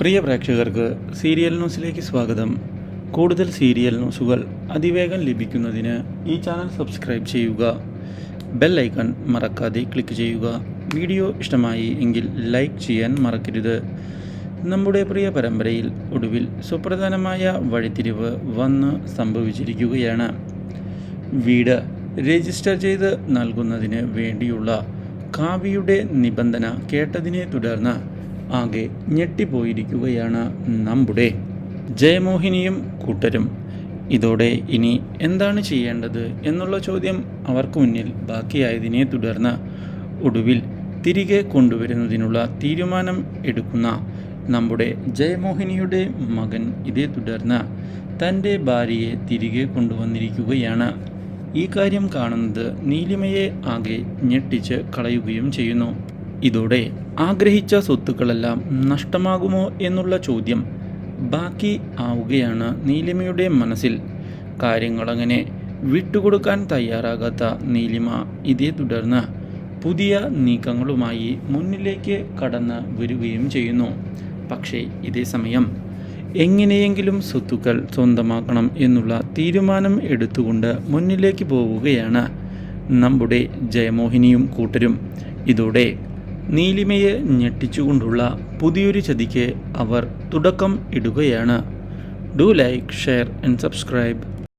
പ്രിയ പ്രേക്ഷകർക്ക് സീരിയൽ ന്യൂസിലേക്ക് സ്വാഗതം. കൂടുതൽ സീരിയൽ ന്യൂസുകൾ അതിവേഗം ലഭിക്കുന്നതിന് ഈ ചാനൽ സബ്സ്ക്രൈബ് ചെയ്യുക. ബെൽ ഐക്കൺ മറക്കാതെ ക്ലിക്ക് ചെയ്യുക. വീഡിയോ ഇഷ്ടമായി എങ്കിൽ ലൈക്ക് ചെയ്യാൻ മറക്കരുത്. നമ്മുടെ പ്രിയ പരമ്പരയിൽ ഒടുവിൽ സുപ്രധാനമായ വഴിത്തിരിവ് വന്ന് സംഭവിച്ചിരിക്കുകയാണ്. വീട് രജിസ്റ്റർ ചെയ്ത് നൽകുന്നതിന് വേണ്ടിയുള്ള കാവ്യയുടെ നിബന്ധന കേട്ടതിനെ തുടർന്ന് ആകെ ഞെട്ടിപ്പോയിരിക്കുകയാണ് നമ്മുടെ ജയമോഹിനിയും കൂട്ടരും. ഇതോടെ ഇനി എന്താണ് ചെയ്യേണ്ടത് എന്നുള്ള ചോദ്യം അവർക്ക് മുന്നിൽ ബാക്കിയായതിനെ തുടർന്ന് ഒടുവിൽ തിരികെ കൊണ്ടുവരുന്നതിനുള്ള തീരുമാനം എടുക്കുന്ന നമ്മുടെ ജയമോഹിനിയുടെ മകൻ ഇതേ തുടർന്ന് തന്റെ ഭാര്യയെ തിരികെ കൊണ്ടുവന്നിരിക്കുകയാണ്. ഈ കാര്യം കാണുന്നത് നീലിമയെ ആകെ ഞെട്ടിച്ച് കളയുകയും ചെയ്യുന്നു. ഇതോടെ ആഗ്രഹിച്ച സ്വത്തുക്കളെല്ലാം നഷ്ടമാകുമോ എന്നുള്ള ചോദ്യം ബാക്കി ആവുകയാണ് നീലിമയുടെ മനസ്സിൽ. കാര്യങ്ങളങ്ങനെ വിട്ടുകൊടുക്കാൻ തയ്യാറാകാത്ത നീലിമ ഇതേ തുടർന്ന് പുതിയ നീക്കങ്ങളുമായി മുന്നിലേക്ക് കടന്ന് വരികയും ചെയ്യുന്നു. പക്ഷേ ഇതേ സമയം എങ്ങനെയെങ്കിലും സ്വത്തുക്കൾ സ്വന്തമാക്കണം എന്നുള്ള തീരുമാനം എടുത്തുകൊണ്ട് മുന്നിലേക്ക് പോവുകയാണ് നമ്മുടെ ജയമോഹിനിയും കൂട്ടരും. ഇതോടെ നീലിമയെ ഞെട്ടിച്ചുകൊണ്ടുള്ള പുതിയൊരു ചതിക്ക് അവർ തുടക്കം ഇടുകയാണ്. Do like share and subscribe.